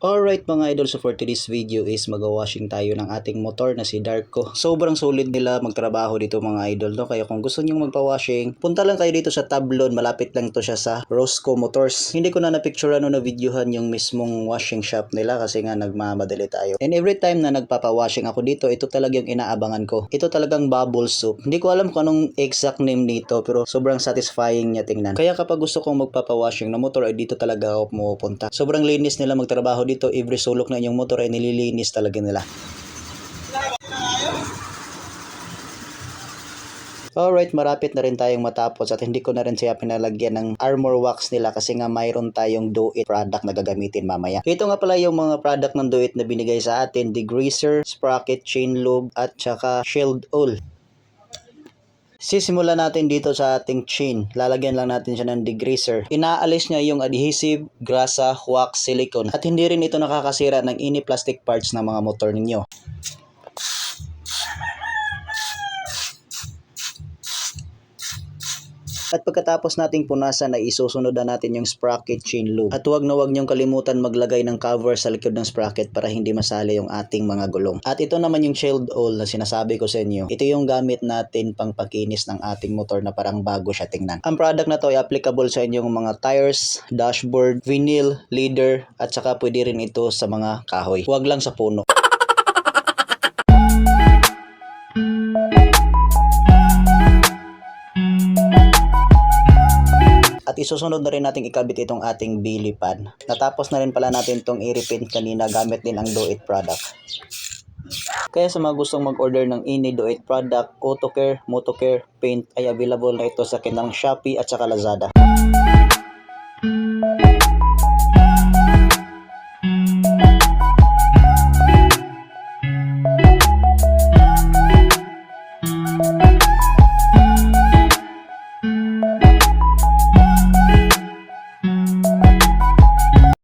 Alright mga idol, so for today's video is mag-washing tayo ng ating motor na si Darko. Sobrang solid nila magtrabaho dito mga idol, no? Kaya kung gusto nyong magpa-washing, punta lang kayo dito sa Tablon, malapit lang to siya sa Roscoe Motors. Hindi ko na na-picture ano na videohan yung mismong washing shop nila kasi nga nagmamadali tayo. And every time na nagpapa-washing ako dito, ito talaga yung inaabangan ko. Ito talagang bubble soup. Hindi ko alam kung anong exact name nito, pero sobrang satisfying niya tingnan. Kaya kapag gusto kong magpapa-washing ng motor, ay dito talaga ako pumupunta. Sobrang linis nila magtrabaho dito. Every sulok na inyong motor ay nililinis talaga nila. Alright, marapit na rin tayong matapos at hindi ko na rin siya pinalagyan ng armor wax nila kasi nga mayroon tayong do it product na gagamitin mamaya. Ito nga pala yung mga product ng do it na binigay sa atin, degreaser, sprocket, chain lube at saka shield oil. Sisimulan natin dito sa ating chain. Lalagyan lang natin siya ng degreaser. Inaalis niya yung adhesive, grasa, wax, silicone. At hindi rin ito nakakasira ng any plastic parts ng mga motor ninyo. At pagkatapos nating punasan ay isusunod na natin yung sprocket chain loop. At huwag na huwag niyong kalimutan maglagay ng cover sa likod ng sprocket para hindi masali yung ating mga gulong. At ito naman yung shield oil na sinasabi ko sa inyo. Ito yung gamit natin pang pakinis ng ating motor na parang bago siya tingnan. Ang product na to ay applicable sa inyong mga tires, dashboard, vinyl, leader, at saka pwede rin ito sa mga kahoy. Huwag lang sa puno. At isusunod na rin natin ikabit itong ating Billy pan. Natapos na rin pala natin itong i-repaint kanina gamit din ang Do It product. Kaya sa mga gustong mag-order ng ini Do It product, AutoCare, MotoCare, Paint ay available na ito sa kinang Shopee at saka Lazada.